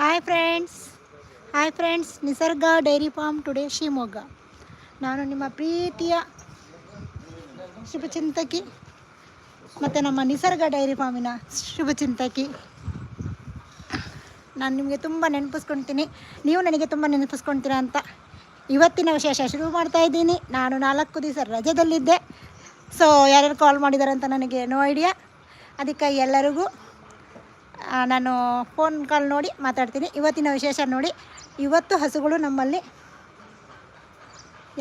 Hi friends hi friends Nisarga dairy farm today Shivamogga. ನಾನು ನಿಮ್ಮ ಪ್ರೀತಿಯ ಶುಭಚಿಂತಕಿ ಮತ್ತು ನಮ್ಮ ನಿಸರ್ಗ ಡೈರಿ ಫಾರ್ಮಿನ ಶುಭಚಿಂತಕಿ. ನಾನು ನಿಮಗೆ ತುಂಬ ನೆನಪಿಸ್ಕೊಳ್ತೀನಿ ನೀವು ನನಗೆ ತುಂಬ ನೆನಪಿಸ್ಕೊಳ್ತೀರಾ ಅಂತ ಇವತ್ತಿನ ವಿಶೇಷ ಶುರು ಮಾಡ್ತಾ ಇದ್ದೀನಿ. ನಾನು ನಾಲ್ಕು ದಿವಸ ರಜದಲ್ಲಿದ್ದೆ. ಸೊ ಯಾರ್ಯಾರು ಕಾಲ್ ಮಾಡಿದ್ದಾರೆ ಅಂತ ನನಗೆ ನೋ ಐಡಿಯಾ ಅದಕ್ಕೆ ಎಲ್ಲರಿಗೂ ನಾನು ಫೋನ್ ಕಾಲ್ ನೋಡಿ ಮಾತಾಡ್ತೀನಿ. ಇವತ್ತಿನ ವಿಶೇಷ ನೋಡಿ, ಇವತ್ತು ಹಸುಗಳು ನಮ್ಮಲ್ಲಿ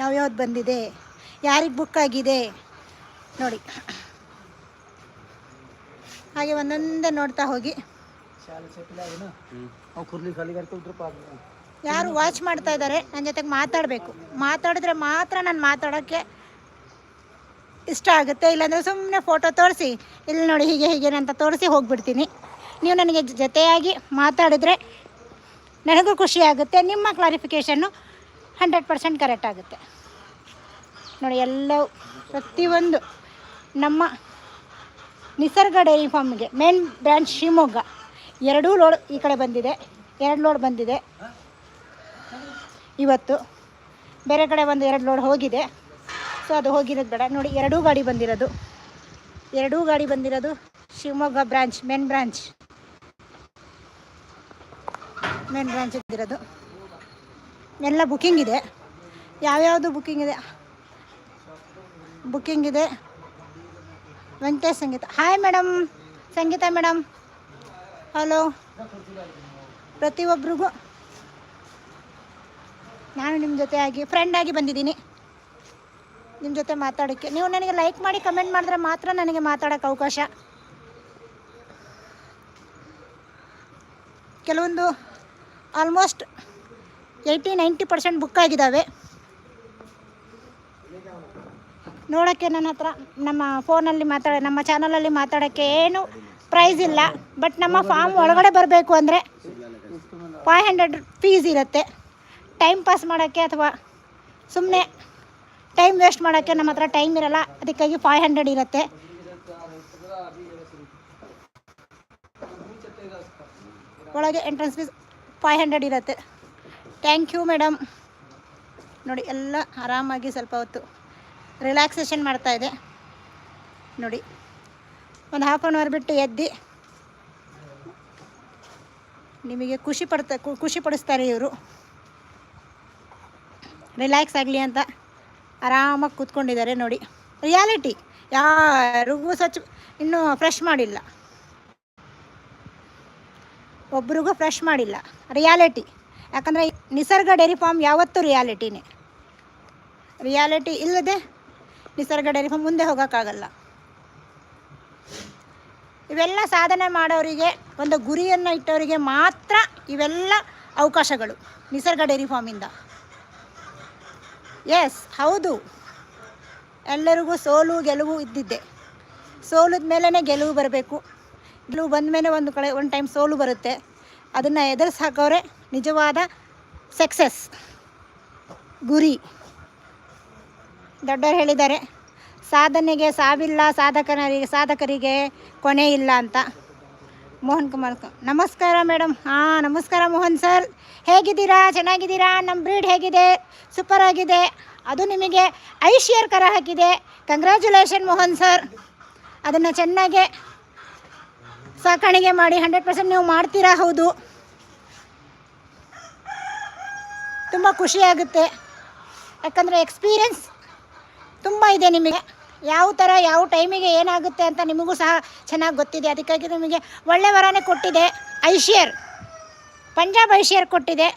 ಯಾವ್ಯಾವ್ದು ಬಂದಿದೆ, ಯಾರಿಗೆ ಬುಕ್ ಆಗಿದೆ ನೋಡಿ. ಹಾಗೆ ಒಂದೊಂದೇ ನೋಡ್ತಾ ಹೋಗಿ. ಯಾರು ವಾಚ್ ಮಾಡ್ತಾ ಇದ್ದಾರೆ ನನ್ನ ಜೊತೆಗೆ ಮಾತಾಡಬೇಕು. ಮಾತಾಡಿದ್ರೆ ಮಾತ್ರ ನಾನು ಮಾತಾಡೋಕ್ಕೆ ಇಷ್ಟ ಆಗುತ್ತೆ. ಇಲ್ಲಾಂದರೆ ಸುಮ್ಮನೆ ಫೋಟೋ ತೋರಿಸಿ. ಇಲ್ಲಿ ನೋಡಿ ಹೀಗೆ ಹೀಗೆ ಅಂತ ತೋರಿಸಿ ಹೋಗ್ಬಿಡ್ತೀನಿ. ನೀವು ನನಗೆ ಜೊತೆಯಾಗಿ ಮಾತಾಡಿದರೆ ನನಗೂ ಖುಷಿ ಆಗುತ್ತೆ. ನಿಮ್ಮ ಕ್ಲಾರಿಫಿಕೇಷನ್ನು ಹಂಡ್ರೆಡ್ ಪರ್ಸೆಂಟ್ ಕರೆಕ್ಟ್ ಆಗುತ್ತೆ. ನೋಡಿ, ಎಲ್ಲವೂ, ಪ್ರತಿಯೊಂದು ನಮ್ಮ ನಿಸರ್ಗ ಡೈರಿ ಫಾರ್ಮ್ಗೆ, ಮೇನ್ ಬ್ರ್ಯಾಂಚ್ ಶಿವಮೊಗ್ಗ, ಎರಡೂ ಲೋಡ್ ಈ ಕಡೆ ಬಂದಿದೆ. ಎರಡು ಲೋಡ್ ಬಂದಿದೆ. ಇವತ್ತು ಬೇರೆ ಕಡೆ ಒಂದು ಎರಡು ಲೋಡ್ ಹೋಗಿದೆ. ಸೊ ಅದು ಹೋಗಿರೋದು ಬೇಡ. ನೋಡಿ, ಎರಡೂ ಗಾಡಿ ಬಂದಿರೋದು. ಎರಡೂ ಗಾಡಿ ಬಂದಿರೋದು Shivamogga branch main branch. Main branch ಇದ್ದಿರೋದು ಎಲ್ಲ ಬುಕ್ಕಿಂಗ್ ಇದೆ. ಯಾವ್ಯಾವುದು ಬುಕ್ಕಿಂಗ್ ಇದೆ? ಬುಕ್ಕಿಂಗ್ ಇದೆ. Venkatesh Sangeetha. Hi madam Sangeetha madam hello ಪ್ರತಿಯೊಬ್ಬರಿಗೂ ನಾನು ನಿಮ್ಮ ಜೊತೆಯಾಗಿ ಫ್ರೆಂಡ್ ಆಗಿ ಬಂದಿದ್ದೀನಿ. ನಿಮ್ಮ ಜೊತೆ ಮಾತಾಡೋಕ್ಕೆ. ನೀವು ನನಗೆ ಲೈಕ್ ಮಾಡಿ ಕಮೆಂಟ್ ಮಾಡಿದ್ರೆ ಮಾತ್ರ ನನಗೆ ಮಾತಾಡೋಕ್ಕೆ ಅವಕಾಶ. ಕೆಲವೊಂದು almost eighty ninety percent book ಆಗಿದ್ದಾವೆ. ನೋಡೋಕ್ಕೆ ನನ್ನ ಹತ್ರ ನಮ್ಮ ಫೋನಲ್ಲಿ ಮಾತಾಡ, ನಮ್ಮ ಚಾನಲಲ್ಲಿ ಮಾತಾಡೋಕ್ಕೆ ಏನು ಪ್ರೈಸ್ ಇಲ್ಲ. ಬಟ್ ನಮ್ಮ ಫಾರ್ಮ್ ಒಳಗಡೆ ಬರಬೇಕು ಅಂದರೆ ಫೈವ್ ಹಂಡ್ರೆಡ್ ಫೀಸ್ ಇರುತ್ತೆ. ಟೈಮ್ ಪಾಸ್ ಮಾಡೋಕ್ಕೆ ಅಥವಾ ಸುಮ್ಮನೆ ಟೈಮ್ ವೇಸ್ಟ್ ಮಾಡೋಕ್ಕೆ ನಮ್ಮ ಹತ್ರ ಟೈಮ್ ಇರಲ್ಲ, ಅದಕ್ಕಾಗಿ ಫೈವ್ ಹಂಡ್ರೆಡ್ ಇರುತ್ತೆ. ಒಳಗೆ ಎಂಟ್ರೆನ್ಸ್ ಫೀಸ್ ಫೈವ್ ಹಂಡ್ರೆಡ್ ಇರುತ್ತೆ. ಥ್ಯಾಂಕ್ ಯು ಮೇಡಮ್ ನೋಡಿ, ಎಲ್ಲ ಆರಾಮಾಗಿ ಸ್ವಲ್ಪ ಹೊತ್ತು ರಿಲ್ಯಾಕ್ಸೇಷನ್ ಮಾಡ್ತಾ ಇದೆ. ನೋಡಿ, ಒಂದು ಹಾಫ್ ಆನ್ ಅವರ್ ಬಿಟ್ಟು ಎದ್ದು. ನಿಮಗೆ ಖುಷಿ ಪಡ್ತಾ ಖುಷಿ ಪಡಿಸ್ತಾರೆ ಇವರು. ರಿಲ್ಯಾಕ್ಸ್ ಆಗಲಿ ಅಂತ. ಆರಾಮಾಗಿ ಕೂತ್ಕೊಂಡಿದ್ದಾರೆ ನೋಡಿ. ರಿಯಾಲಿಟಿ ಯಾರಿಗೂ ಸ್ವಚ್ಛ ಇನ್ನೂ ಫ್ರೆಶ್ ಮಾಡಿಲ್ಲ. ಒಬ್ರಿಗೂ ಫ್ರೆಶ್ ಮಾಡಿಲ್ಲ. ರಿಯಾಲಿಟಿ ಯಾಕಂದರೆ ನಿಸರ್ಗ ಡೈರಿ ಫಾರ್ಮ್ ಯಾವತ್ತೂ ರಿಯಾಲಿಟಿನೇ ರಿಯಾಲಿಟಿ ಇಲ್ಲದೆ ನಿಸರ್ಗ ಡೈರಿ ಫಾರ್ಮ್ ಮುಂದೆ ಹೋಗೋಕ್ಕಾಗಲ್ಲ. ಇವೆಲ್ಲ ಸಾಧನೆ ಮಾಡೋರಿಗೆ, ಒಂದು ಗುರಿಯನ್ನು ಇಟ್ಟವರಿಗೆ ಮಾತ್ರ ಇವೆಲ್ಲ ಅವಕಾಶಗಳು ನಿಸರ್ಗ ಡೈರಿ ಫಾರ್ಮಿಂದ ಎಸ್ ಹೌದು. ಎಲ್ಲರಿಗೂ ಸೋಲು, ಗೆಲುವು ಇದ್ದಿದ್ದೆ. ಸೋಲದ ಮೇಲೇ ಗೆಲುವು ಬರಬೇಕು. ಗೆಲುವು ಬಂದ ಮೇಲೆ ಒಂದು ಕಡೆ ಒಂದು ಟೈಮ್ ಸೋಲು ಬರುತ್ತೆ. ಅದನ್ನು ಎದುರಿಸ್ ಹಾಕೋರೆ ನಿಜವಾದ ಸಕ್ಸಸ್ ಗುರಿ. ದೊಡ್ಡವರು ಹೇಳಿದ್ದಾರೆ, ಸಾಧನೆಗೆ ಸಾವಿಲ್ಲ, ಸಾಧಕನರಿಗೆ, ಸಾಧಕರಿಗೆ ಕೊನೆ ಇಲ್ಲ ಅಂತ. ಮೋಹನ್ ಕುಮಾರ್ ನಮಸ್ಕಾರ ಮೇಡಮ್ ಹಾಂ, ನಮಸ್ಕಾರ ಮೋಹನ್ ಸರ್. ಹೇಗಿದ್ದೀರಾ? ಚೆನ್ನಾಗಿದ್ದೀರಾ? ನಮ್ಮ ಬ್ರೀಡ್ ಹೇಗಿದೆ? ಸೂಪರ್ ಆಗಿದೆ. ಅದು ನಿಮಗೆ ಐಶಿಯರ್ ಕರ ಹಾಕಿದೆ. ಕಂಗ್ರ್ಯಾಚುಲೇಷನ್ ಮೋಹನ್ ಸರ್ ಅದನ್ನು ಚೆನ್ನಾಗೆ ಸಾಕಾಣಿಕೆ ಮಾಡಿ ಹಂಡ್ರೆಡ್ ಪರ್ಸೆಂಟ್ ನೀವು ಮಾಡ್ತೀರಾ? ಹೌದು. ತುಂಬ ಖುಷಿಯಾಗುತ್ತೆ ಯಾಕಂದರೆ ಎಕ್ಸ್ಪೀರಿಯನ್ಸ್ ತುಂಬ ಇದೆ ನಿಮಗೆ. ಯಾವ ಥರ ಯಾವ ಟೈಮಿಗೆ ಏನಾಗುತ್ತೆ ಅಂತ ನಿಮಗೂ ಸಹ ಚೆನ್ನಾಗಿ ಗೊತ್ತಿದೆ. ಅದಕ್ಕಾಗಿ ನಿಮಗೆ ಒಳ್ಳೆಯ ವರನೇ ಕೊಟ್ಟಿದೆ. ಐಶಿಯರ್. ಪಂಜಾಬ್ ಐಷಿಯರ್ ಕೊಟ್ಟಿದೆ.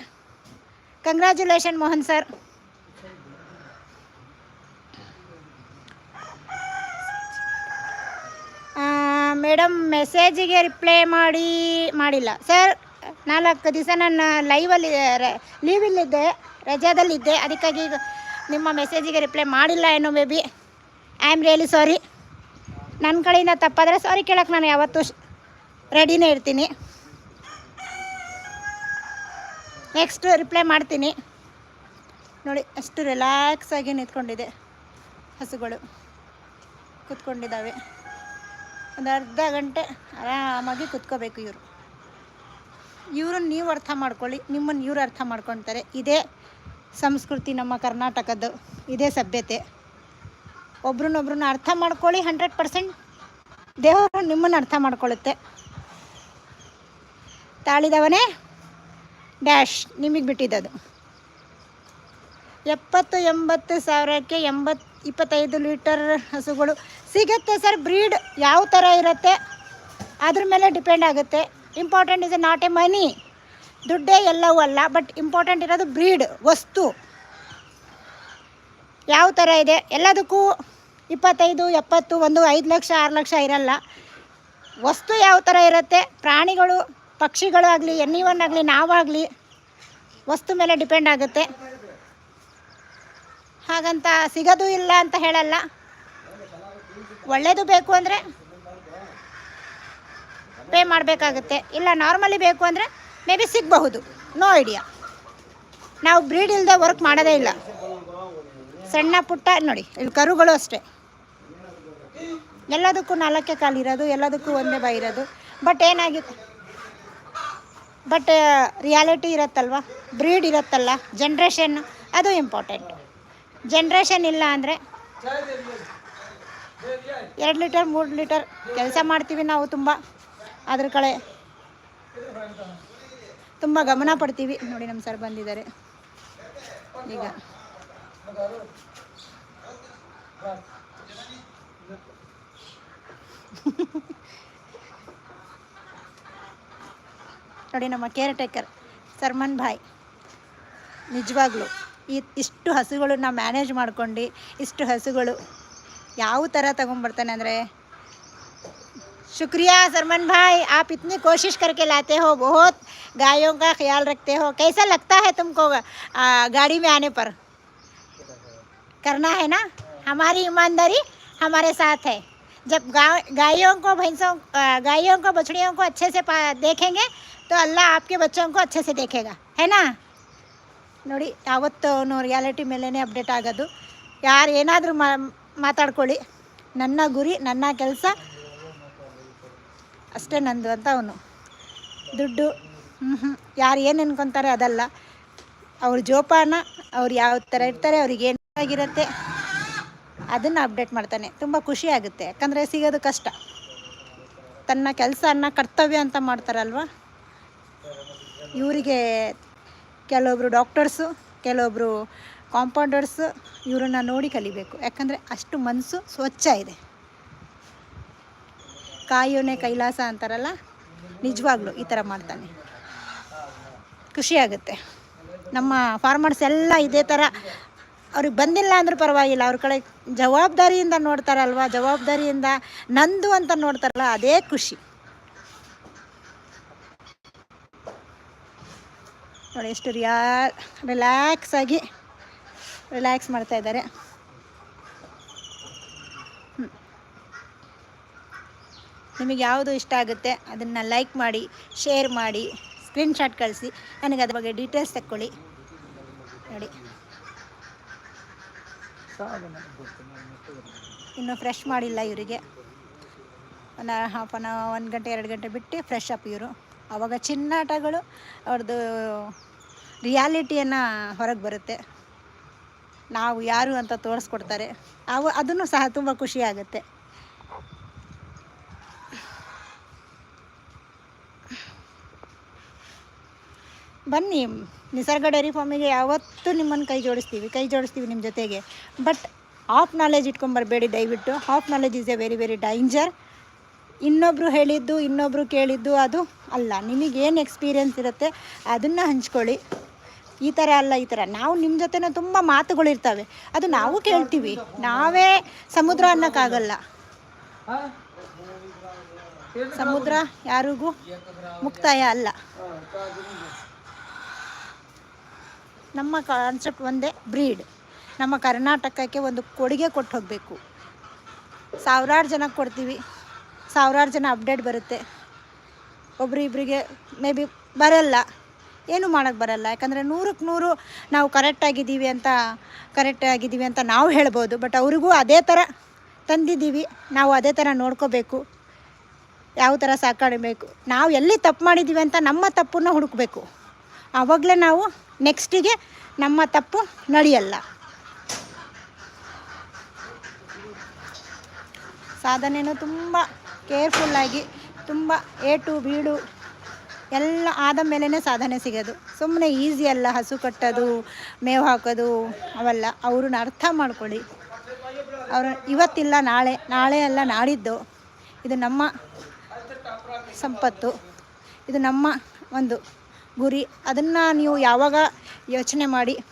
ಕಂಗ್ರ್ಯಾಚುಲೇಷನ್ ಮೋಹನ್ ಸರ್ ಮೇಡಮ್ ಮೆಸೇಜಿಗೆ ರಿಪ್ಲೈ ಮಾಡಿ, ಮಾಡಿಲ್ಲ. ಸರ್ ನಾಲ್ಕು ದಿವಸ ನಾನು ಲೈವಲ್ಲಿ ಲೀವಲ್ಲಿದ್ದೆ ರಜಾದಲ್ಲಿದ್ದೆ. ಅದಕ್ಕಾಗಿ ಈಗ ನಿಮ್ಮ ಮೆಸೇಜಿಗೆ ರಿಪ್ಲೈ ಮಾಡಿಲ್ಲ ಏನೋ may be I am really sorry ನನ್ನ ಕಡೆಯಿಂದ ತಪ್ಪಾದರೆ ಸಾರಿ ಕೇಳೋಕ್ಕೆ ನಾನು ಯಾವತ್ತೂ ರೆಡಿನೇ ಇರ್ತೀನಿ. ನೆಕ್ಸ್ಟ್ ರಿಪ್ಲೈ ಮಾಡ್ತೀನಿ. ನೋಡಿ, ಅಷ್ಟು ರಿಲ್ಯಾಕ್ಸ್ ಆಗಿ ನಿಂತ್ಕೊಂಡಿದೆ ಹಸುಗಳು. ಕೂತ್ಕೊಂಡಿದ್ದಾವೆ. ಒಂದು ಅರ್ಧ ಗಂಟೆ ಆರಾಮಾಗಿ ಕುತ್ಕೋಬೇಕು ಇವರು. ಇವ್ರನ್ನ ನೀವು ಅರ್ಥ ಮಾಡ್ಕೊಳ್ಳಿ, ನಿಮ್ಮನ್ನು ಇವರು ಅರ್ಥ ಮಾಡ್ಕೊತಾರೆ. ಇದೇ ಸಂಸ್ಕೃತಿ ನಮ್ಮ ಕರ್ನಾಟಕದ್ದು, ಇದೇ ಸಭ್ಯತೆ. ಒಬ್ರನ್ನೊಬ್ರನ್ನ ಅರ್ಥ ಮಾಡ್ಕೊಳ್ಳಿ ಹಂಡ್ರೆಡ್ ಪರ್ಸೆಂಟ್ ದೇವರು ನಿಮ್ಮನ್ನು ಅರ್ಥ ಮಾಡ್ಕೊಳ್ಳುತ್ತೆ. ತಾಳಿದವನೇ ಡ್ಯಾಶ್, ನಿಮಗೆ ಬಿಟ್ಟಿದ್ದದು. ಎಪ್ಪತ್ತು ಎಂಬತ್ತು ಸಾವಿರಕ್ಕೆ ಎಂಬತ್ತು ಇಪ್ಪತ್ತೈದು ಲೀಟರ್ ಹಸುಗಳು ಸಿಗುತ್ತೆ ಸರ್. ಬ್ರೀಡ್ ಯಾವ ಥರ ಇರುತ್ತೆ? ಅದ್ರ ಮೇಲೆ ಡಿಪೆಂಡ್ ಆಗುತ್ತೆ. Important is not a money. ದುಡ್ಡೇ ಎಲ್ಲವೂ ಅಲ್ಲ, ಬಟ್ ಇಂಪಾರ್ಟೆಂಟ್ ಇರೋದು ಬ್ರೀಡ್, ವಸ್ತು. ಯಾವ ಥರ ಇದೆ? ಎಲ್ಲದಕ್ಕೂ ಇಪ್ಪತ್ತೈದು, ಎಪ್ಪತ್ತು, ಒಂದು ಐದು ಲಕ್ಷ, ಆರು ಲಕ್ಷ ಇರಲ್ಲ. ವಸ್ತು ಯಾವ ಥರ ಇರುತ್ತೆ? ಪ್ರಾಣಿಗಳು ಪಕ್ಷಿಗಳು ಆಗಲಿ ಎನ್ನಿವನ್ ಆಗಲಿ, ನಾವಾಗಲಿ ವಸ್ತು ಮೇಲೆ ಡಿಪೆಂಡ್ ಆಗುತ್ತೆ. ಹಾಗಂತ ಸಿಗೋದು ಇಲ್ಲ ಅಂತ ಹೇಳಲ್ಲ. ಒಳ್ಳೆಯದು ಬೇಕು ಅಂದರೆ ಪೇ ಮಾಡಬೇಕಾಗುತ್ತೆ. ಇಲ್ಲ ನಾರ್ಮಲಿ ಬೇಕು ಅಂದರೆ ಮೇ ಬಿ ಸಿಗಬಹುದು. ನೋ ಐಡಿಯಾ ನಾವು ಬ್ರೀಡ್ ಇಲ್ಲದೆ ವರ್ಕ್ ಮಾಡೋದೇ ಇಲ್ಲ. ಸಣ್ಣ ಪುಟ್ಟ, ನೋಡಿ, ಇಲ್ಲಿ ಕರುಗಳು ಅಷ್ಟೇ. ಎಲ್ಲದಕ್ಕೂ ನಾಲ್ಕೇ ಕಾಲು ಇರೋದು ಎಲ್ಲದಕ್ಕೂ ಒಂದೇ ಬೈ ಇರೋದು. ಬಟ್ ಏನಾಗಿದೆ? ಬಟ್ ರಿಯಾಲಿಟಿ ಇರುತ್ತಲ್ವ? ಬ್ರೀಡ್ ಇರುತ್ತಲ್ಲ? ಜನ್ರೇಷನ್ ಅದು ಇಂಪಾರ್ಟೆಂಟ್ ಜನ್ರೇಷನ್ ಇಲ್ಲ ಅಂದರೆ ಎರಡು ಲೀಟರ್ ಮೂರು ಲೀಟರ್ ಕೆಲಸ ಮಾಡ್ತೀವಿ ನಾವು ತುಂಬ. ಅದ್ರ ಕಡೆ ತುಂಬ ಗಮನ ಪಡ್ತೀವಿ. ನೋಡಿ ನಮ್ಮ ಸರ್ ಬಂದಿದ್ದಾರೆ. ಈಗ. ನೋಡಿ ನಮ್ಮ ಕೇರ್ ಟೇಕರ್ ಸರ್ಮನ್ ಭಾಯ್ ನಿಜವಾಗ್ಲೂ ಈ ಇಷ್ಟು ಹಸುಗಳನ್ನ ಮ್ಯಾನೇಜ್ ಮಾಡ್ಕೊಂಡು ಇಷ್ಟು ಹಸುಗಳು ಯಾವ ಥರ ತಗೊಂಡ್ಬರ್ತಾನೆ ಅಂದರೆ शुक्रिया सरमन भाई आप इतनी कोशिश करके लाते हो बहुत गायों का ख्याल रखते हो कैसा लगता है तुमको आ, गाड़ी में आने पर करना है ना हमारी ईमानदारी हमारे साथ है जब गाय गायों को भैंसों आ, गायों को बछड़ियों को अच्छे से पा- देखेंगे तो अल्लाह आपके बच्चों को अच्छे से देखेगा है ना ನೋಡಿ ಯಾವತ್ತು ಅವನು ರಿಯಾಲಿಟಿ ಮೇಲೇ ಅಪ್ಡೇಟ್ ಆಗೋದು ಯಾರು ಏನಾದರೂ ಮಾತಾಡ್ಕೊಳ್ಳಿ ನನ್ನ ಗುರಿ ನನ್ನ ಕೆಲಸ ಅಷ್ಟೇ ನಂದು ಅಂತ ಅವನು ದುಡ್ಡು ಹ್ಞೂ ಯಾರು ಏನು ಅನ್ಕೊತಾರೆ ಅದಲ್ಲ ಅವ್ರ ಜೋಪಾನ ಅವ್ರು ಯಾವ ಥರ ಇರ್ತಾರೆ ಅವ್ರಿಗೆ ಏನಾಗಿರುತ್ತೆ ಅದನ್ನು ಅಪ್ಡೇಟ್ ಮಾಡ್ತಾನೆ ತುಂಬ ಖುಷಿ ಆಗುತ್ತೆ ಯಾಕಂದರೆ ಸಿಗೋದು ಕಷ್ಟ ತನ್ನ ಕೆಲಸನ ಕರ್ತವ್ಯ ಅಂತ ಮಾಡ್ತಾರಲ್ವ ಇವರಿಗೆ ಕೆಲವೊಬ್ಬರು ಡಾಕ್ಟರ್ಸು ಕೆಲವೊಬ್ಬರು ಕಾಂಪೌಂಡರ್ಸು ಇವರನ್ನ ನೋಡಿ ಕಲಿಬೇಕು. ಯಾಕಂದರೆ ಅಷ್ಟು ಮನಸ್ಸು ಸ್ವಚ್ಛ ಇದೆ. ಕಾಯೋನೆ ಕೈಲಾಸ ಅಂತಾರಲ್ಲ, ನಿಜವಾಗ್ಲೂ ಈ ಥರ ಮಾಡ್ತಾನೆ. ಖುಷಿಯಾಗುತ್ತೆ ನಮ್ಮ ಫಾರ್ಮರ್ಸ್ ಎಲ್ಲ ಇದೇ ಥರ, ಅವ್ರಿಗೆ ಬಂದಿಲ್ಲ ಅಂದ್ರೂ ಪರವಾಗಿಲ್ಲ, ಅವ್ರ ಕಡೆ ಜವಾಬ್ದಾರಿಯಿಂದ ನೋಡ್ತಾರಲ್ವ, ಜವಾಬ್ದಾರಿಯಿಂದ ನಂದು ಅಂತ ನೋಡ್ತಾರಲ್ಲ, ಅದೇ ಖುಷಿ. ನೋಡಿ, ಎಷ್ಟು ರಿಯಾ ರಿಲ್ಯಾಕ್ಸ್ ಆಗಿ ರಿಲ್ಯಾಕ್ಸ್ ಮಾಡ್ತಾ ಇದ್ದಾರೆ. ನಿಮಗೆ ಯಾವುದು ಇಷ್ಟ ಆಗುತ್ತೆ, ಅದನ್ನು ಲೈಕ್ ಮಾಡಿ ಶೇರ್ ಮಾಡಿ ಸ್ಕ್ರೀನ್ಶಾಟ್ ಕಳಿಸಿ, ನನಗೆ ಅದ್ರ ಬಗ್ಗೆ ಡೀಟೇಲ್ಸ್ ತಕ್ಕೊಳ್ಳಿ. ನೋಡಿ. ಇನ್ನೂ ಫ್ರೆಶ್ ಮಾಡಿಲ್ಲ ಇವರಿಗೆ. ಒನ್ ಹಾಫ್ ಅನ್ ಒಂದು ಗಂಟೆ, ಎರಡು ಗಂಟೆ ಬಿಟ್ಟು ಫ್ರೆಶ್ ಅಪ್ ಇವರು. ಆವಾಗ ಚಿನ್ನಾಟಗಳು ಅವ್ರದ್ದು ರಿಯಾಲಿಟಿಯನ್ನು ಹೊರಗೆ ಬರುತ್ತೆ. ನಾವು ಯಾರು ಅಂತ ತೋರಿಸ್ಕೊಡ್ತಾರೆ. ಅವು, ಅದನ್ನು ಸಹ ತುಂಬ ಖುಷಿ ಆಗುತ್ತೆ. ಬನ್ನಿ, ನಿಸರ್ಗ ಡೈರಿ ಫಾರ್ಮಿಗೆ ಯಾವತ್ತೂ ನಿಮ್ಮನ್ನು ಕೈ ಜೋಡಿಸ್ತೀವಿ ಕೈ ಜೋಡಿಸ್ತೀವಿ ನಿಮ್ಮ ಜೊತೆಗೆ. ಬಟ್ ಹಾಫ್ ನಾಲೆಜ್ ಇಟ್ಕೊಂಬರಬೇಡಿ ದಯವಿಟ್ಟು. Half knowledge is a very very danger ಇನ್ನೊಬ್ಬರು ಹೇಳಿದ್ದು ಇನ್ನೊಬ್ಬರು ಕೇಳಿದ್ದು ಅದು ಅಲ್ಲ. ನಿಮಗೇನು ಎಕ್ಸ್ಪೀರಿಯನ್ಸ್ ಇರುತ್ತೆ, ಅದನ್ನು ಹಂಚ್ಕೊಳ್ಳಿ. ಈ ಥರ ಅಲ್ಲ, ಈ ಥರ ನಾವು ನಿಮ್ಮ ಜೊತೆನೂ ತುಂಬ ಮಾತುಗಳಿರ್ತವೆ ಅದು ನಾವು ಕೇಳ್ತೀವಿ. ನಾವೇ ಸಮುದ್ರ ಅನ್ನೋಕ್ಕಾಗಲ್ಲ. ಸಮುದ್ರ ಯಾರಿಗೂ ಮುಕ್ತಾಯ ಅಲ್ಲ. ನಮ್ಮ ಕಾನ್ಸೆಪ್ಟ್ ಒಂದೇ ಬ್ರೀಡ್ ನಮ್ಮ ಕರ್ನಾಟಕಕ್ಕೆ ಒಂದು ಕೊಡುಗೆ ಕೊಟ್ಟು ಹೋಗಬೇಕು. ಸಾವಿರಾರು ಜನಕ್ಕೆ ಕೊಡ್ತೀವಿ. ಸಾವಿರಾರು ಜನ ಅಪ್ಡೇಟ್ ಬರುತ್ತೆ. ಒಬ್ರಿಬ್ರಿಗೆ ಮೇ ಬಿ ಬರಲ್ಲ. ಏನು ಮಾಡೋಕ್ಕೆ ಬರಲ್ಲ. ಯಾಕಂದರೆ ನೂರಕ್ಕೆ ನೂರು ನಾವು ಕರೆಕ್ಟಾಗಿದ್ದೀವಿ ಅಂತ ಕರೆಕ್ಟ್ ಆಗಿದ್ದೀವಿ ಅಂತ ನಾವು ಹೇಳ್ಬೋದು. ಬಟ್ ಅವ್ರಿಗೂ ಅದೇ ಥರ ತಂದಿದ್ದೀವಿ. ನಾವು ಅದೇ ಥರ ನೋಡ್ಕೋಬೇಕು. ಯಾವ ಥರ ಸಾಕಾಡಬೇಕು. ನಾವು ಎಲ್ಲಿ ತಪ್ಪು ಮಾಡಿದ್ದೀವಿ ಅಂತ ನಮ್ಮ ತಪ್ಪನ್ನು ಹುಡುಕಬೇಕು. ಆವಾಗಲೇ ನಾವು ನೆಕ್ಸ್ಟಿಗೆ ನಮ್ಮ ತಪ್ಪು ನಡೆಯಲ್ಲ. ಸಾಧನೆಯೂ ತುಂಬ ಕೇರ್ಫುಲ್ಲಾಗಿ ತುಂಬ ಏಟು ಬೀಡು ಎಲ್ಲ ಆದ ಮೇಲೇ ಸಾಧನೆ ಸಿಗೋದು. ಸುಮ್ಮನೆ ಈಸಿ ಅಲ್ಲ, ಹಸು ಕಟ್ಟೋದು, ಮೇವು ಹಾಕೋದು, ಅವೆಲ್ಲ. ಅವ್ರನ್ನ ಅರ್ಥ ಮಾಡ್ಕೊಳ್ಳಿ. ಅವರು ಇವತ್ತಿಲ್ಲ, ನಾಳೆ ನಾಳೆ ಅಲ್ಲ, ನಾಡಿದ್ದು. ಇದು ನಮ್ಮ ಸಂಪತ್ತು. ಇದು ನಮ್ಮ ಒಂದು ಗುರಿ. ಅದನ್ನು ನೀವು ಯಾವಾಗ ಯೋಚನೆ ಮಾಡಿ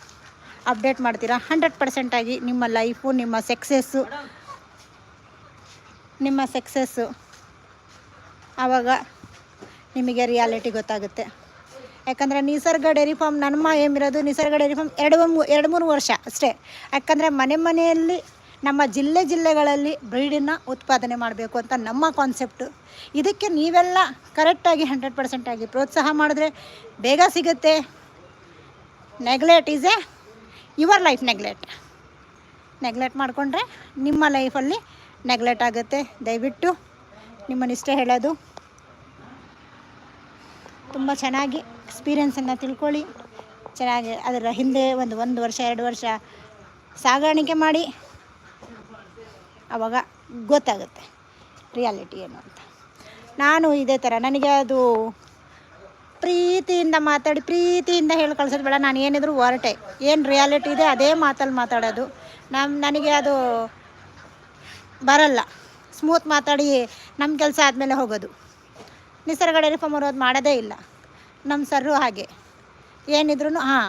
ಅಪ್ಡೇಟ್ ಮಾಡ್ತೀರಾ? ಹಂಡ್ರೆಡ್ ಪರ್ಸೆಂಟಾಗಿ ನಿಮ್ಮ ಲೈಫು ನಿಮ್ಮ ಸಕ್ಸಸ್ಸು ನಿಮ್ಮ ಸಕ್ಸಸ್ಸು ಆವಾಗ ನಿಮಗೆ ರಿಯಾಲಿಟಿ ಗೊತ್ತಾಗುತ್ತೆ. ಯಾಕಂದರೆ ನಿಸರ್ಗ ಡೈರಿ ಫಾರ್ಮ್ ನಮ್ಮ ಏಮಿರೋದು ನಿಸರ್ಗ ಡೈರಿ ಫಾರ್ಮ್ ಎರಡು ಎರಡು ಮೂರು ವರ್ಷ ಅಷ್ಟೇ. ಯಾಕಂದರೆ ಮನೆ ಮನೆಯಲ್ಲಿ ನಮ್ಮ ಜಿಲ್ಲೆ ಜಿಲ್ಲೆಗಳಲ್ಲಿ ಬ್ರೀಡನ್ನು ಉತ್ಪಾದನೆ ಮಾಡಬೇಕು ಅಂತ ನಮ್ಮ ಕಾನ್ಸೆಪ್ಟು ಇದಕ್ಕೆ ನೀವೆಲ್ಲ ಕರೆಕ್ಟಾಗಿ ಹಂಡ್ರೆಡ್ ಪರ್ಸೆಂಟಾಗಿ ಪ್ರೋತ್ಸಾಹ ಮಾಡಿದ್ರೆ ಬೇಗ ಸಿಗುತ್ತೆ. Neglect is a your life neglect neglect ಮಾಡಿಕೊಂಡ್ರೆ ನಿಮ್ಮ ಲೈಫಲ್ಲಿ ನೆಗ್ಲೆಕ್ಟ್ ಆಗುತ್ತೆ. ದಯವಿಟ್ಟು ನಿಮ್ಮನ್ನಿಷ್ಟೇ ಹೇಳೋದು. ತುಂಬ ಚೆನ್ನಾಗಿ ಎಕ್ಸ್ಪೀರಿಯೆನ್ಸನ್ನು ತಿಳ್ಕೊಳ್ಳಿ. ಚೆನ್ನಾಗಿ ಅದರ ಹಿಂದೆ ಒಂದು ಒಂದು ವರ್ಷ, ಎರಡು ವರ್ಷ ಸಾಗಾಣಿಕೆ ಮಾಡಿ. ಆವಾಗ ಗೊತ್ತಾಗುತ್ತೆ ರಿಯಾಲಿಟಿ ಏನು ಅಂತ. ನಾನು ಇದೇ ಥರ ನನಗೆ ಅದು ಪ್ರೀತಿಯಿಂದ ಮಾತಾಡಿ, ಪ್ರೀತಿಯಿಂದ ಹೇಳಿ ಕಳ್ಸೋದು ಬೇಡ. ನಾನು ಏನಿದ್ರು ಹೊರಟೆ. ಏನು ರಿಯಾಲಿಟಿ ಇದೆ ಅದೇ ಮಾತಲ್ಲಿ ಮಾತಾಡೋದು. ನಮ್ಮ ನನಗೆ ಅದು ಬರಲ್ಲ. ಸ್ಮೂತ್ ಮಾತಾಡಿ ನಮ್ಮ ಕೆಲಸ ಆದಮೇಲೆ ಹೋಗೋದು. ನಿಸರ್ಗ ಡೈರಿ ಫಾರ್ಮ್ ಅದು ಮಾಡೋದೇ ಇಲ್ಲ. ನಮ್ಮ ಸರ್ರು ಹಾಗೆ. ಏನಿದ್ರು ಹಾಂ,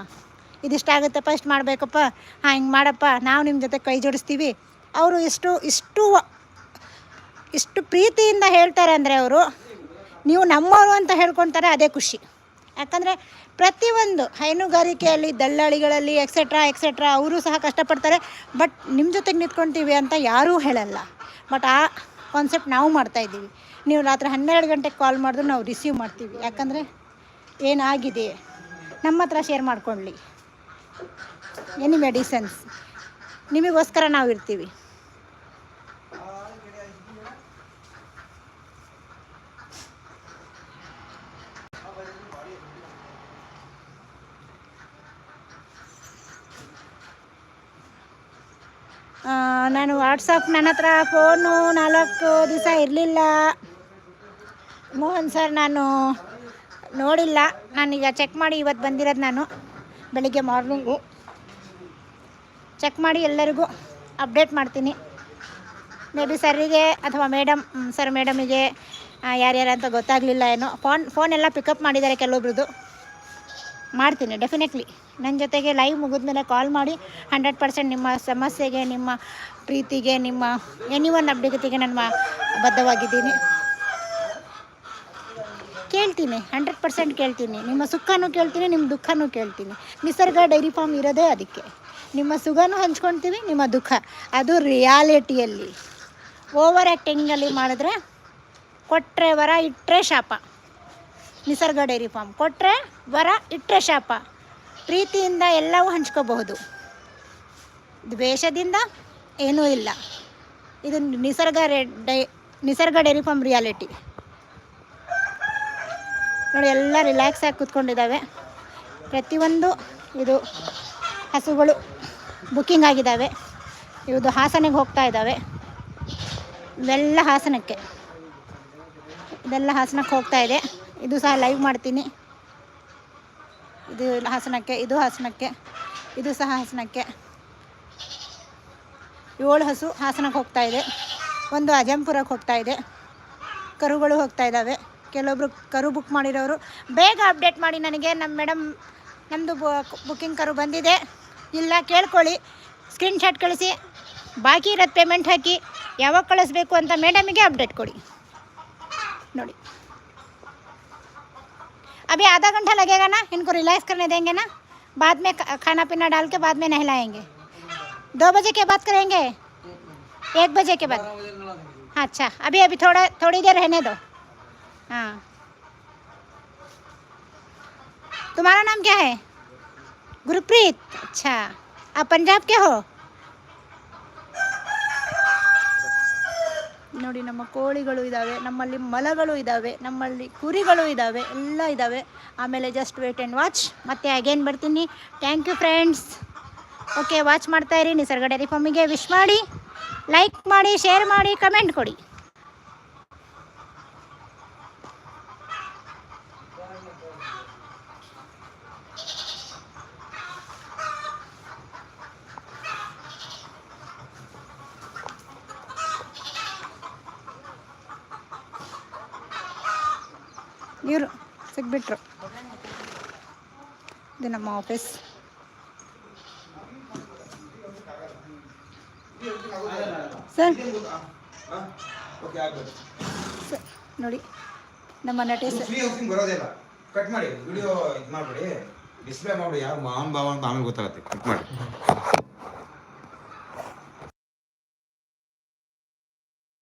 ಇದಿಷ್ಟ ಆಗುತ್ತೆ ಇಷ್ಟು ಮಾಡಬೇಕಪ್ಪ. ಹಾಂ, ಹಿಂಗೆ ಮಾಡಪ್ಪ. ನಾವು ನಿಮ್ಮ ಜೊತೆ ಕೈ ಜೋಡಿಸ್ತೀವಿ. ಅವರು ಇಷ್ಟು ಇಷ್ಟು ಇಷ್ಟು ಪ್ರೀತಿಯಿಂದ ಹೇಳ್ತಾರೆ ಅಂದರೆ ಅವರು, ನೀವು ನಮ್ಮವರು ಅಂತ ಹೇಳ್ಕೊತಾರೆ ಅದೇ ಖುಷಿ. ಯಾಕಂದರೆ ಪ್ರತಿಯೊಂದು ಹೈನುಗಾರಿಕೆಯಲ್ಲಿ, ದಲ್ಲಾಳಿಗಳಲ್ಲಿ ಎಕ್ಸೆಟ್ರಾ ಎಕ್ಸೆಟ್ರಾ ಅವರು ಸಹ ಕಷ್ಟಪಡ್ತಾರೆ. ಬಟ್ ನಿಮ್ಮ ಜೊತೆಗೆ ನಿಂತ್ಕೊತೀವಿ ಅಂತ ಯಾರೂ ಹೇಳಲ್ಲ. ಬಟ್ ಆ ಕಾನ್ಸೆಪ್ಟ್ ನಾವು ಮಾಡ್ತಾಯಿದ್ದೀವಿ ನೀವು ರಾತ್ರಿ ಹನ್ನೆರಡು ಗಂಟೆಗೆ ಕಾಲ್ ಮಾಡಿದ್ರು ನಾವು ರಿಸೀವ್ ಮಾಡ್ತೀವಿ. ಯಾಕಂದರೆ ಏನಾಗಿದೆ? ನಮ್ಮ ಹತ್ರ ಶೇರ್ ಮಾಡ್ಕೊಳ್ಳಿ. ಎನಿ ಮೆಡಿಸನ್ಸ್ ನಿಮಗೋಸ್ಕರ ನಾವು ಇರ್ತೀವಿ. ನಾನು ವಾಟ್ಸಪ್ ನನ್ನ ಹತ್ರ ಫೋನು ನಾಲ್ಕು ದಿವಸ ಇರಲಿಲ್ಲ. ಮೋಹನ್ ಸರ್, ನಾನು ನೋಡಿಲ್ಲ. ನಾನೀಗ ಚೆಕ್ ಮಾಡಿ ಇವತ್ತು ಬಂದಿರೋದು ನಾನು. ಬೆಳಿಗ್ಗೆ ಮಾರ್ನಿಂಗು ಚೆಕ್ ಮಾಡಿ ಎಲ್ಲರಿಗೂ ಅಪ್ಡೇಟ್ ಮಾಡ್ತೀನಿ. ಮೇ ಬಿ ಸರಿಗೆ ಅಥವಾ ಮೇಡಮ್ ಸರ್ ಮೇಡಮಿಗೆ ಯಾರ್ಯಾರು ಅಂತ ಗೊತ್ತಾಗಲಿಲ್ಲ ಏನೋ. ಫೋನ್ ಫೋನ್ ಎಲ್ಲ ಪಿಕಪ್ ಮಾಡಿದ್ದಾರೆ ಕೆಲವೊಬ್ರದ್ದು ಮಾಡ್ತೀನಿ ಡೆಫಿನೆಟ್ಲಿ ನನ್ನ ಜೊತೆಗೆ ಲೈವ್ ಮುಗಿದ ಮೇಲೆ ಕಾಲ್ ಮಾಡಿ ಹಂಡ್ರೆಡ್ ಪರ್ಸೆಂಟ್ ನಿಮ್ಮ ಸಮಸ್ಯೆಗೆ, ನಿಮ್ಮ ಪ್ರೀತಿಗೆ, ನಿಮ್ಮ ಎನಿ ಒನ್ ಅಪ್ಡೇಟಿಗೆ ನಾನು ಬದ್ಧವಾಗಿದ್ದೀನಿ. ಕೇಳ್ತೀನಿ ಹಂಡ್ರೆಡ್ ಪರ್ಸೆಂಟ್ ಕೇಳ್ತೀನಿ. ನಿಮ್ಮ ಸುಖನೂ ಕೇಳ್ತೀನಿ, ನಿಮ್ಮ ದುಃಖನೂ ಕೇಳ್ತೀನಿ. ನಿಸರ್ಗ ಡೈರಿ ಫಾರ್ಮ್ ಇರೋದೇ ಅದಕ್ಕೆ. ನಿಮ್ಮ ಸುಖನೂ ಹಂಚ್ಕೊಳ್ತೀವಿ ನಿಮ್ಮ ದುಃಖ. ಅದು ರಿಯಾಲಿಟಿಯಲ್ಲಿ. ಓವರ್ ಆ್ಯಕ್ಟಿಂಗಲ್ಲಿ ಮಾಡಿದ್ರೆ ಕೊಟ್ಟರೆ ವರ ಇಟ್ಟರೆ ಶಾಪ. Nisarga dairy farm. ಕೊಟ್ಟರೆ ವರ ಇಟ್ಟರೆ ಶಾಪ. ಪ್ರೀತಿಯಿಂದ ಎಲ್ಲವೂ ಹಂಚ್ಕೋಬಹುದು. ದ್ವೇಷದಿಂದ ಏನೂ ಇಲ್ಲ. ಇದು ನಿಸರ್ಗ ರೆ ಡೈ ನಿಸರ್ಗ ಡೈರಿ ಫಾರ್ಮ್ ರಿಯಾಲಿಟಿ. ನೋಡಿ, ಎಲ್ಲ ರಿಲ್ಯಾಕ್ಸ್ ಆಗಿ ಕೂತ್ಕೊಂಡಿದ್ದಾವೆ. ಪ್ರತಿಯೊಂದು ಇದು ಹಸುಗಳು ಬುಕ್ಕಿಂಗ್ ಆಗಿದ್ದಾವೆ. ಇವುದು ಹಾಸನಿಗೆ ಹೋಗ್ತಾ ಇದ್ದಾವೆ. ಇವೆಲ್ಲ ಹಾಸನಕ್ಕೆ. ಇದೆಲ್ಲ ಹಾಸನಕ್ಕೆ ಹೋಗ್ತಾ ಇದೆ. ಇದು ಸಹ ಲೈವ್ ಮಾಡ್ತೀನಿ. ಇದು ಹಾಸನಕ್ಕೆ ಇದು ಹಾಸನಕ್ಕೆ, ಇದು ಸಹ ಹಾಸನಕ್ಕೆ. ಏಳು ಹಸು ಹಾಸನಕ್ಕೆ ಹೋಗ್ತಾ ಇದೆ. ಒಂದು ಅಜಂಪುರಕ್ಕೆ ಹೋಗ್ತಾ ಇದೆ. ಕರುಗಳು ಹೋಗ್ತಾ ಇದ್ದಾವೆ. ಕೆಲವೊಬ್ರು ಕರು ಬುಕ್ ಮಾಡಿರೋರು ಬೇಗ ಅಪ್ಡೇಟ್ ಮಾಡಿ ನನಗೆ ನಮ್ಮ ಮೇಡಮ್ ನಮ್ಮದು ಬುಕ್ಕಿಂಗ್ ಕರು ಬಂದಿದೆ ಇಲ್ಲ ಕೇಳ್ಕೊಳ್ಳಿ ಸ್ಕ್ರೀನ್ಶಾಟ್ ಕಳಿಸಿ ಬಾಕಿ ಇರೋದು ಪೇಮೆಂಟ್ ಹಾಕಿ ಯಾವಾಗ ಕಳಿಸ್ಬೇಕು ಅಂತ ಮೇಡಮಿಗೆ ಅಪ್ಡೇಟ್ ಕೊಡಿ ನೋಡಿ अभी आधा घंटा लगेगा ना इनको रिलैक्स करने देंगे ना बाद में खा- खाना पीना डाल के बाद में नहलाएंगे दो बजे के बाद करेंगे एक बजे के बाद हाँ अच्छा अभी अभी थोड़ा थोड़ी देर रहने दो हाँ तुम्हारा नाम क्या है गुरप्रीत अच्छा आप पंजाब के हो ನೋಡಿ ನಮ್ಮ ಕೋಳಿಗಳು ಇದ್ದಾವೆ ನಮ್ಮಲ್ಲಿ ಮಲಗಳು ಇದ್ದಾವೆ ನಮ್ಮಲ್ಲಿ ಕುರಿಗಳು ಇದ್ದಾವೆ ಎಲ್ಲ ಇದ್ದಾವೆ ಆಮೇಲೆ ಜಸ್ಟ್ ವೇಟ್ ಆ್ಯಂಡ್ ವಾಚ್ ಮತ್ತೆ ಅಗೇನ್ ಬರ್ತೀನಿ thank you friends okay watch ಮಾಡ್ತಾ ಇರಿ ನಿಸರ್ಗ ಡೈರಿ ಫಾರ್ಮಿಗೆ ವಿಶ್ ಮಾಡಿ ಲೈಕ್ ಮಾಡಿ ಶೇರ್ ಮಾಡಿ ಕಮೆಂಟ್ ಕೊಡಿ ಇವರು ಸಿಗ್ಬಿಟ್ರು ಇದು ನಮ್ಮ ಆಫೀಸ್ ಸರ್. ಸರ್, ನೋಡಿ, ನಮ್ಮ ಬರೋದೇ ಇಲ್ಲ. ಕಟ್ ಮಾಡಿ ವಿಡಿಯೋ ಇದು ಮಾಡ್ಬಿಡಿ. ಡಿಸ್ಪ್ಲೇ ಮಾಡಿ ಯಾರು ಮಾವನ್ ಅಂತ ಆಮೇಲೆ ಗೊತ್ತಾಗುತ್ತೆ. ಕಟ್ ಮಾಡಿ.